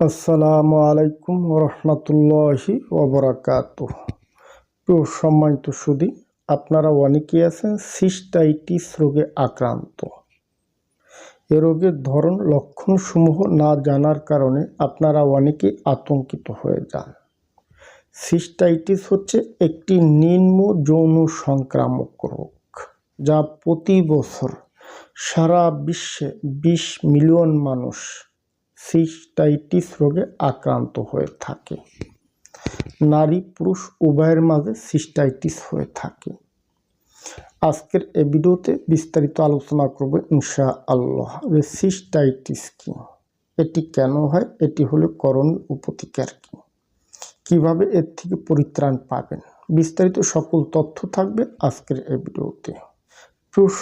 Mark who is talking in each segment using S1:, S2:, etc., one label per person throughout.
S1: আসসালামু আলাইকুম রহমতুল্লাহি ওবরাকাত। সম্মানিত সুদী আপনারা অনেকেই আছেন সিস্টাইটিস রোগে আক্রান্ত। এ রোগের ধরন, লক্ষণসমূহ না জানার কারণে আপনারা অনেকেই আতঙ্কিত হয়ে যান। সিস্টাইটিস হচ্ছে একটি নিম্ন যৌন সংক্রামক রোগ, যা প্রতি বছর সারা বিশ্বে বিশ মিলিয়ন মানুষ সিস্টাইটিস রোগে আক্রান্ত হয়ে থাকে। নারী পুরুষ উভয়ের মাঝে সিস্টাইটিস হয়ে থাকে। আজকের এ ভিডিওতে বিস্তারিত আলোচনা করব ইনশা আল্লাহ যে সিস্টাইটিস কি? এটি কেন হয়? এটি হলো করণীয় উপতিকার কি? কীভাবে এর থেকে পরিত্রাণ পাবেন? বিস্তারিত সকল তথ্য থাকবে আজকের এই ভিডিওতে।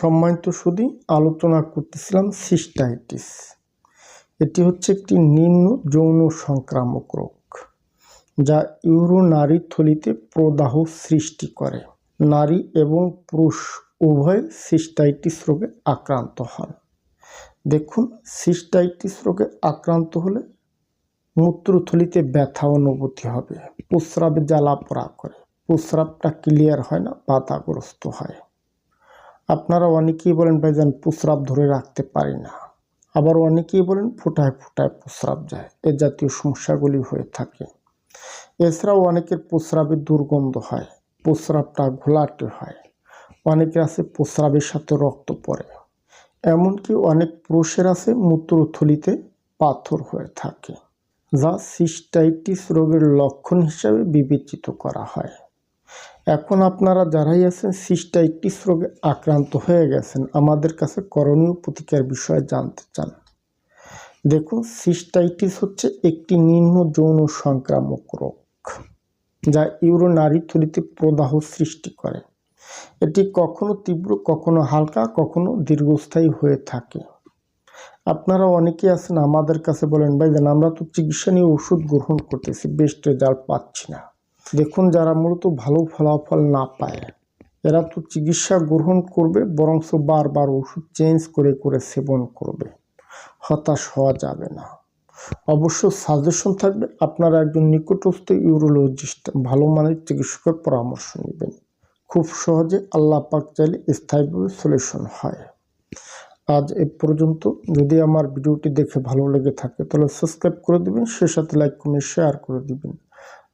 S1: সম্মানিত শুধু আলোচনা করতেছিলাম সিস্টাইটিস। এটি হচ্ছে একটি নিম্ন যৌন সংক্রামক রোগ, যা ইউরোনারী থলিতে প্রদাহ সৃষ্টি করে। নারী এবং পুরুষ উভয় সিস্টাইটিস রোগে আক্রান্ত হন। দেখুন, সিস্টাইটিস রোগে আক্রান্ত হলে মূত্রথলিতে ব্যথা অনুভূতি হবে, প্রস্রাবে জ্বালা পোড়া করে, প্রস্রাবটা ক্লিয়ার হয় না, বাধাগ্রস্ত হয়। আপনারা অনেকেই বলেন ভাই ভাইজান, প্রস্রাব ধরে রাখতে পারি না। আবার অনেকেই বলেন ফোটায় ফোটায় প্রস্রাব যায়। এ জাতীয় সমস্যাগুলি হয়ে থাকে। এছাড়াও অনেকের প্রস্রাবের দুর্গন্ধ হয়, প্রস্রাবটা ঘোলাটে হয়। অনেকের আছে প্রস্রাবের সাথে রক্ত পড়ে। এমনকি অনেক পুরুষের আছে মূত্রথলিতে পাথর হয়ে থাকে, যা সিস্টাইটিস রোগের লক্ষণ হিসাবে বিবেচিত করা হয়। এখন আপনারা যারাই আছেন, সিস্টাইটিস রোগে আক্রান্ত হয়ে গেছেন, আমাদের কাছে করণীয় প্রতিকার বিষয়ে জানতে চান। দেখুন, সিস্টাইটিস হচ্ছে একটি নিম্ন যৌন সংক্রামক রোগ, যা ইউরোনারি থলিতে প্রদাহ সৃষ্টি করে। এটি কখনো তীব্র, কখনো হালকা, কখনো দীর্ঘস্থায়ী হয়ে থাকে। আপনারা অনেকেই আছেন, আমাদের কাছে বলেন, ভাই আমরা তো চিকিৎসা নিয়ে ওষুধ গ্রহণ করতেছি বেস্ট রেজাল্ট পাচ্ছি না। দেখুন যারা মূলত ভালো ফলাফল না পায়, এরা তো চিকিৎসা গ্রহণ করবে, বরংস বারবার ওষুধ চেঞ্জ করে করে সেবন করবে। হতাশ হওয়া যাবে না। অবশ্য সাজেশন থাকবে, আপনারা একজন নিকটস্থ ইউরোলজিস্ট ভালো মানের চিকিৎসকের পরামর্শ নেবেন। খুব সহজে আল্লাহ পাক চাইলে স্থায়ীভাবে সলিউশন হয়। আজ এ পর্যন্ত। যদি আমার ভিডিওটি দেখে ভালো লেগে থাকে, তাহলে সাবস্ক্রাইব করে দেবেন সে সাথে লাইক কমেন্ট শেয়ার করে দিবেন।